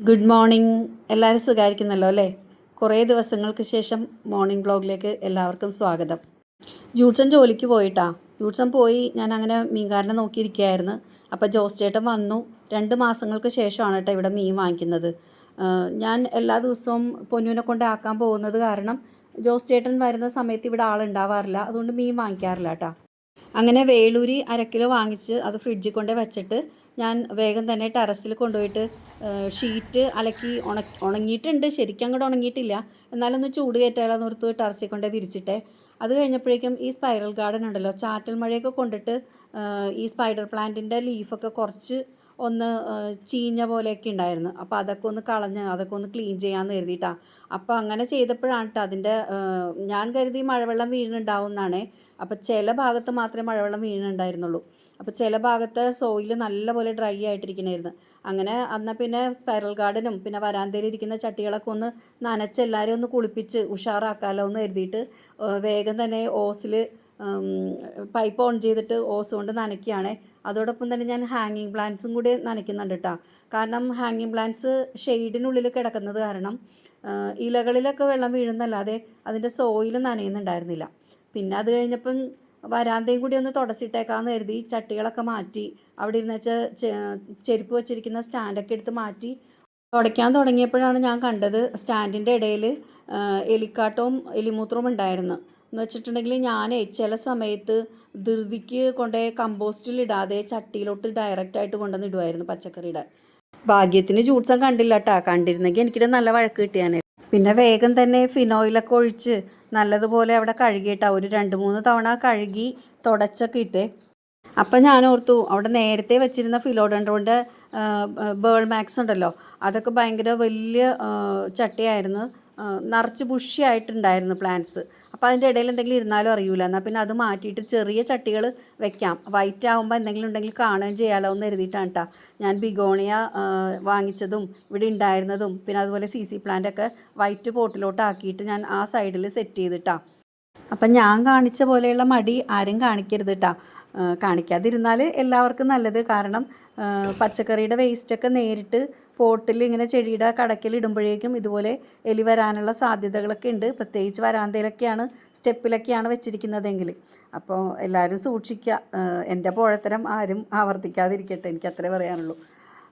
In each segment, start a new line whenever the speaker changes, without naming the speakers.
Good morning എല്ലാവരും സുഖമായിരിക്കുന്നല്ലോ അല്ലേ? കുറേ ദിവസങ്ങൾക്ക് ശേഷം മോർണിംഗ് ബ്ലോഗിലേക്ക് എല്ലാവർക്കും സ്വാഗതം. ജൂട്സൺ ജോലിക്ക് പോയിട്ടാ. ജൂട്സൺ പോയി ഞാൻ അങ്ങനെ മീൻകാരനെ നോക്കിയിരിക്കുകയായിരുന്നു. അപ്പോൾ ജോസ് ചേട്ടൻ വന്നു. രണ്ട് മാസങ്ങൾക്ക് ശേഷമാണ് കേട്ടോ ഇവിടെ മീൻ വാങ്ങിക്കുന്നത്. ഞാൻ എല്ലാ ദിവസവും പൊന്നുവിനെ കൊണ്ട് ആക്കാൻ പോകുന്നത് കാരണം ജോസ് ചേട്ടൻ വരുന്ന സമയത്ത് ഇവിടെ ആളുണ്ടാവാറില്ല. അതുകൊണ്ട് മീൻ വാങ്ങിക്കാറില്ല കേട്ടോ. അങ്ങനെ വേളൂരി അരക്കിലോ കിലോ വാങ്ങിച്ച് അത് ഫ്രിഡ്ജിൽ കൊണ്ട് വെച്ചിട്ട് ഞാൻ വേഗം തന്നെ ടെറസിൽ കൊണ്ടുപോയിട്ട് ഷീറ്റ് അലക്കി ഉണ ഉണങ്ങിയിട്ടുണ്ട്. ശരിക്കും അങ്ങോട്ട് ഉണങ്ങിയിട്ടില്ല. എന്നാലൊന്ന് ചൂട് കയറ്റാലോ നിർത്ത് ടെറസിൽ കൊണ്ട് വിരിച്ചിട്ടെ. അത് കഴിഞ്ഞപ്പോഴേക്കും ഈ സ്പൈറൽ ഗാർഡൻ ഉണ്ടല്ലോ ചാറ്റൽ മഴയൊക്കെ കൊണ്ടിട്ട് ഈ സ്പൈഡർ പ്ലാന്റിന്റെ ലീഫൊക്കെ കുറച്ച് ഒന്ന് ചീഞ്ഞ പോലെയൊക്കെ ഉണ്ടായിരുന്നു. അപ്പോൾ അതൊക്കെ ഒന്ന് കളഞ്ഞ് അതൊക്കെ ഒന്ന് ക്ലീൻ ചെയ്യാമെന്ന് കരുതിയിട്ടാണ് അപ്പോൾ അങ്ങനെ ചെയ്തപ്പോഴാണ് കേട്ടോ അതിന്റെ ഞാൻ കരുതി മഴവെള്ളം വീഴുന്നുണ്ടാവും എന്നാണ് അപ്പോൾ ചില ഭാഗത്ത് മാത്രമേ മഴവെള്ളം വീണുണ്ടായിരുന്നുള്ളൂ. അപ്പോൾ ചില ഭാഗത്ത് സോയിൽ നല്ലപോലെ ഡ്രൈ ആയിട്ടിരിക്കണായിരുന്നു. അങ്ങനെ അന്ന പിന്നെ സ്പൈറൽ ഗാർഡനും പിന്നെ വരാന്തയിൽ ഇരിക്കുന്ന ചട്ടികളൊക്കെ ഒന്ന് നനച്ച് ഒന്ന് കുളിപ്പിച്ച് ഉഷാറാക്കാമല്ലോ എന്ന് കരുതിയിട്ട് വേഗം തന്നെ ഓസിൽ പൈപ്പ് ഓൺ ചെയ്തിട്ട് ഓസ് കൊണ്ട് നനയ്ക്കുകയാണ്. അതോടൊപ്പം തന്നെ ഞാൻ ഹാങ്ങിങ് പ്ലാന്റ്സും കൂടി നനയ്ക്കുന്നുണ്ട് കേട്ടോ കാരണം ഹാങ്ങിങ് പ്ലാന്റ്സ് ഷെയ്ഡിനുള്ളിൽ കിടക്കുന്നത് കാരണം ഇലകളിലൊക്കെ വെള്ളം വീഴുന്നല്ലാതെ അതിന്റെ സോയിൽ നനയുന്നുണ്ടായിരുന്നില്ല. പിന്നെ അത് കഴിഞ്ഞപ്പം വരാന്തയും കൂടി ഒന്ന് തുടച്ചിട്ടേക്കാന്ന് കരുതി ചട്ടികളൊക്കെ മാറ്റി അവിടെ ഇരുന്ന് വെച്ചാൽ ചെരുപ്പ് വെച്ചിരിക്കുന്ന സ്റ്റാൻഡൊക്കെ എടുത്ത് മാറ്റി തുടയ്ക്കാൻ തുടങ്ങിയപ്പോഴാണ് ഞാൻ കണ്ടത് സ്റ്റാൻഡിന്റെ ഇടയിൽ എലിക്കാട്ടവും എലിമൂത്രവും ഉണ്ടായിരുന്നു. എന്ന് വെച്ചിട്ടുണ്ടെങ്കിൽ ഞാൻ ചില സമയത്ത് ധൃതിക്ക് കൊണ്ടേ കമ്പോസ്റ്റിൽ ഇടാതെ ചട്ടിയിലോട്ട് ഡയറക്റ്റായിട്ട് കൊണ്ടുവന്ന് ഇടുമായിരുന്നു പച്ചക്കറിയുടെ. ഭാഗ്യത്തിന് ജൂട്സം കണ്ടില്ല കേട്ടോ കണ്ടിരുന്നെങ്കിൽ എനിക്കിത് നല്ല വഴക്ക് കിട്ടിയാനേ. പിന്നെ വേഗം തന്നെ ഫിനോയിലൊക്കെ ഒഴിച്ച് നല്ലതുപോലെ അവിടെ കഴുകിയിട്ടാണ് ഒരു രണ്ട് മൂന്ന് തവണ കഴുകി തുടച്ചൊക്കെ ഇട്ടേ. അപ്പം ഞാൻ ഓർത്തു അവിടെ നേരത്തെ വെച്ചിരുന്ന ഫിലോഡൻഡ്രോന്റെ ബേൾ മാക്സ് ഉണ്ടല്ലോ അതൊക്കെ ഭയങ്കര വലിയ ചട്ടിയായിരുന്നു. നിറച്ച് ബുഷിയായിട്ടുണ്ടായിരുന്നു പ്ലാന്റ്സ്. അപ്പോൾ അതിന്റെ ഇടയിൽ എന്തെങ്കിലും ഇരുന്നാലും അറിയൂല. എന്നാൽ പിന്നെ അത് മാറ്റിയിട്ട് ചെറിയ ചട്ടികൾ വെക്കാം. വൈറ്റ് ആകുമ്പോൾ എന്തെങ്കിലും ഉണ്ടെങ്കിൽ കാണുകയും ചെയ്യാലോ എന്ന് കരുതിയിട്ടാണ് കേട്ടോ ഞാൻ ബിഗോണിയ വാങ്ങിച്ചതും ഇവിടെ ഉണ്ടായിരുന്നതും പിന്നെ അതുപോലെ സി സി പ്ലാന്റൊക്കെ വൈറ്റ് പോട്ടിലോട്ട് ആക്കിയിട്ട് ഞാൻ ആ സൈഡിൽ സെറ്റ് ചെയ്തിട്ടാണ് അപ്പം ഞാൻ കാണിച്ച പോലെയുള്ള മടി ആരും കാണിക്കരുത് കേട്ടോ കാണിക്കാതിരുന്നാൽ എല്ലാവർക്കും നല്ലത്. കാരണം പച്ചക്കറിയുടെ വേസ്റ്റൊക്കെ നേരിട്ട് പോട്ടിൽ ഇങ്ങനെ ചെടിയുടെ കടക്കിൽ ഇടുമ്പോഴേക്കും ഇതുപോലെ എലി വരാനുള്ള സാധ്യതകളൊക്കെ ഉണ്ട്. പ്രത്യേകിച്ച് വരാന്തയിലൊക്കെയാണ് സ്റ്റെപ്പിലൊക്കെയാണ് വെച്ചിരിക്കുന്നതെങ്കിൽ അപ്പോൾ എല്ലാവരും സൂക്ഷിക്കുക എന്റെ പോഴത്തരം ആരും ആവർത്തിക്കാതിരിക്കട്ടെ എനിക്ക് അത്രേ പറയാനുള്ളൂ.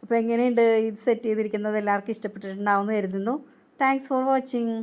അപ്പോൾ എങ്ങനെയുണ്ട് ഇത് സെറ്റ് ചെയ്തിരിക്കുന്നത്? എല്ലാവർക്കും ഇഷ്ടപ്പെട്ടിട്ടുണ്ടാവുമെന്ന് കരുതുന്നു. Thanks for watching